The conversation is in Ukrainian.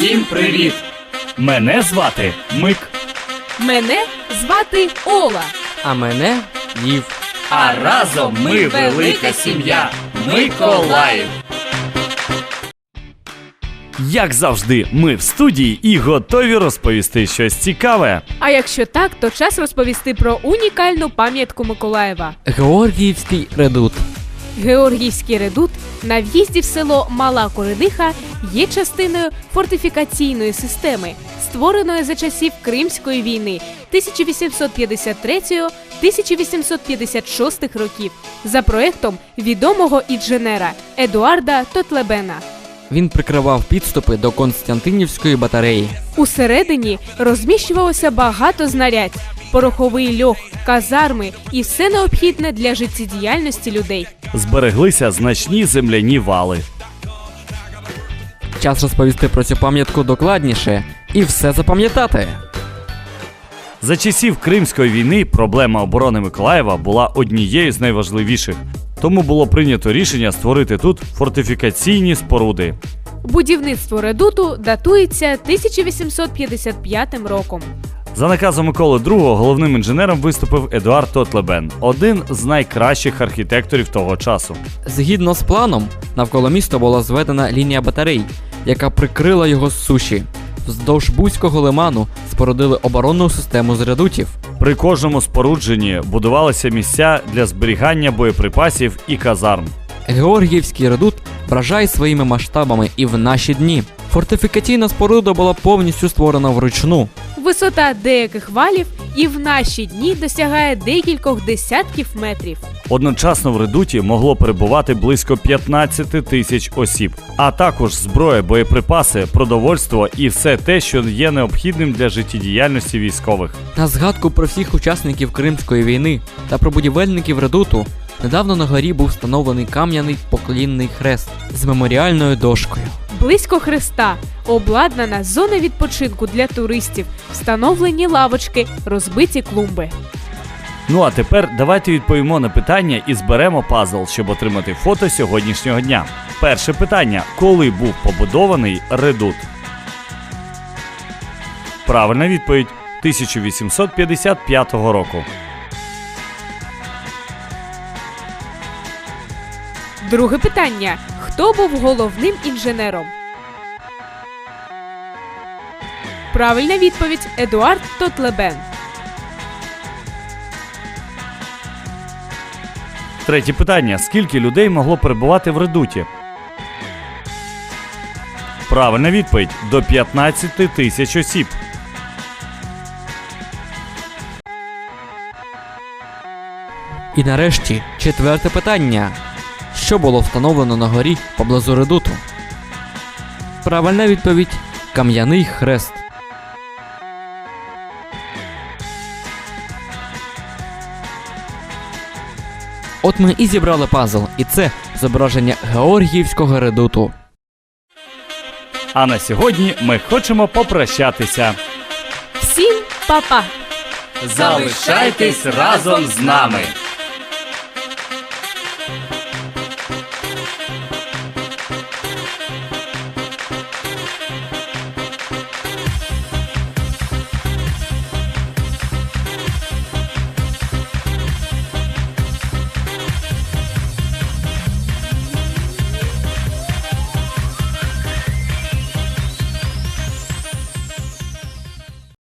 Всім привіт! Мене звати Мик. Мене звати Ола. А мене Лів. А разом ми велика сім'я Миколаїв. Як завжди, ми в студії і готові розповісти щось цікаве. А якщо так, то час розповісти про унікальну пам'ятку Миколаєва. Георгіївський редут. Георгійський редут на в'їзді в село Мала Коридиха є частиною фортифікаційної системи, створеної за часів Кримської війни 1853-1856 років за проектом відомого інженера Едуарда Тотлебена. Він прикривав підступи до Константинівської батареї. Усередині розміщувалося багато знарядь, пороховий льох, казарми і все необхідне для життєдіяльності людей. Збереглися значні земляні вали. Час розповісти про цю пам'ятку докладніше і все запам'ятати. За часів Кримської війни проблема оборони Миколаєва була однією з найважливіших. Тому було прийнято рішення створити тут фортифікаційні споруди. Будівництво редуту датується 1855 роком. За наказом Миколи II головним інженером виступив Едуард Тотлебен, один з найкращих архітекторів того часу. Згідно з планом, навколо міста була зведена лінія батарей, яка прикрила його з суші. Вздовж Бузького лиману спорудили оборонну систему з редутів. При кожному спорудженні будувалися місця для зберігання боєприпасів і казарм. Георгіївський редут вражає своїми масштабами і в наші дні. Фортифікаційна споруда була повністю створена вручну. Висота деяких валів і в наші дні досягає декількох десятків метрів. Одночасно в редуті могло перебувати близько 15 тисяч осіб, а також зброя, боєприпаси, продовольство і все те, що є необхідним для життєдіяльності військових. На згадку про всіх учасників Кримської війни та про будівельників редуту недавно на горі був встановлений кам'яний поклінний хрест з меморіальною дошкою. Близько хреста обладнана зона відпочинку для туристів, встановлені лавочки, розбиті клумби. Ну а тепер давайте відповімо на питання і зберемо пазл, щоб отримати фото сьогоднішнього дня. Перше питання: коли був побудований редут? Правильна відповідь 1855 року. Друге питання: хто був головним інженером? Правильна відповідь Едуард Тотлебен. Третє питання: скільки людей могло перебувати в редуті? Правильна відповідь до 15 тисяч осіб. І нарешті четверте питання: що було встановлено на горі поблизу редуту? Правильна відповідь кам'яний хрест. От ми і зібрали пазл, і це зображення Георгіївського редуту. А на сьогодні ми хочемо попрощатися. Всім па-па! Залишайтесь разом з нами.